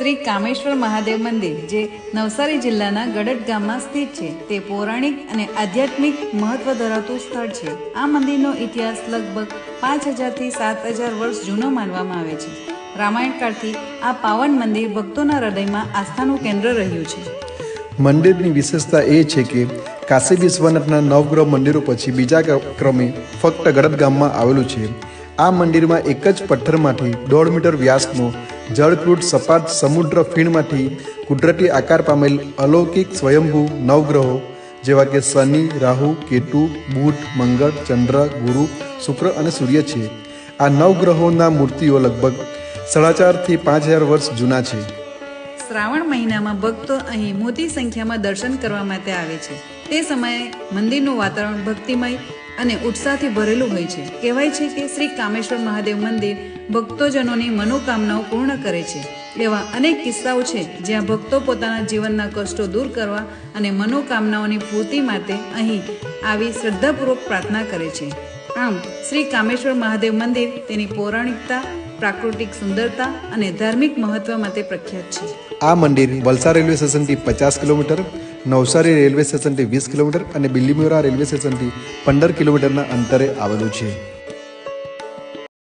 શ્રી કામેશ્વર મહાદેવ મંદિર, જે નવસારી જિલ્લાના ગડદ ગામમાં સ્થિત છે. તે પૌરાણિક અને આધ્યાત્મિક મહત્વ ધરાવતું સ્થળ છે. આ મંદિરનો ઇતિહાસ લગભગ પાંચ હજારથી સાત હજાર વર્ષ જૂનો માનવામાં આવે છે. રામાયણ કાળથી આ પાવન મંદિર ભક્તોના હૃદયમાં આસ્થાનું કેન્દ્ર રહ્યું છે. મંદિરની વિશેષતા એ છે કે કાશી વિશ્વનાથના નવગ્રહ મંદિરો પછી બીજા ક્રમે ફક્ત ગડત ગામમાં આવેલું છે. આ મંદિરમાં એક જ પથ્થરમાંથી દોઢ મીટર વ્યાસનો જળકૃત સપાટ, સમુદ્ર ફીણમાંથી કુદરતી આકાર પામેલ અલૌકિક સ્વયંભૂ નવગ્રહો, જેવા કે શનિ, રાહુ, કેતુ, બુધ, મંગળ, ચંદ્ર, ગુરુ, શુક્ર અને સૂર્ય છે. આ નવગ્રહોના મૂર્તિઓ લગભગ સાડા ચારથી પાંચ હજાર વર્ષ જૂના છે. શ્રાવણ મહિનામાં ભક્તો અહીં મોટી સંખ્યામાં દર્શન કરવા માટે આવે છે. તે સમયે મંદિરનું વાતાવરણ ભક્તિમય અને ઉત્સાહથી ભરેલું હોય છે. કહેવાય છે કે શ્રી કામેશ્વર મહાદેવ મંદિર ભક્તોજનોની મનોકામનાઓ પૂર્ણ કરે છે. એવા અનેક કિસ્સાઓ છે જ્યાં ભક્તો પોતાના જીવનના કષ્ટો દૂર કરવા અને મનોકામનાઓની પૂર્તિ માટે અહીં આવી શ્રદ્ધાપૂર્વક પ્રાર્થના કરે છે. આમ, શ્રી કામેશ્વર મહાદેવ મંદિર તેની પૌરાણિકતા પ્રાકૃતિક સુંદરતા અને ધાર્મિક મહત્વ માટે પ્રખ્યાત છે. આ મંદિર વલસાડ રેલવે સ્ટેશનથી પચાસ કિલોમીટર, નવસારી રેલવે સ્ટેશનથી વીસ કિલોમીટર અને બિલીમોરા રેલવે સ્ટેશનથી પંદર કિલોમીટરના અંતરે આવેલું છે.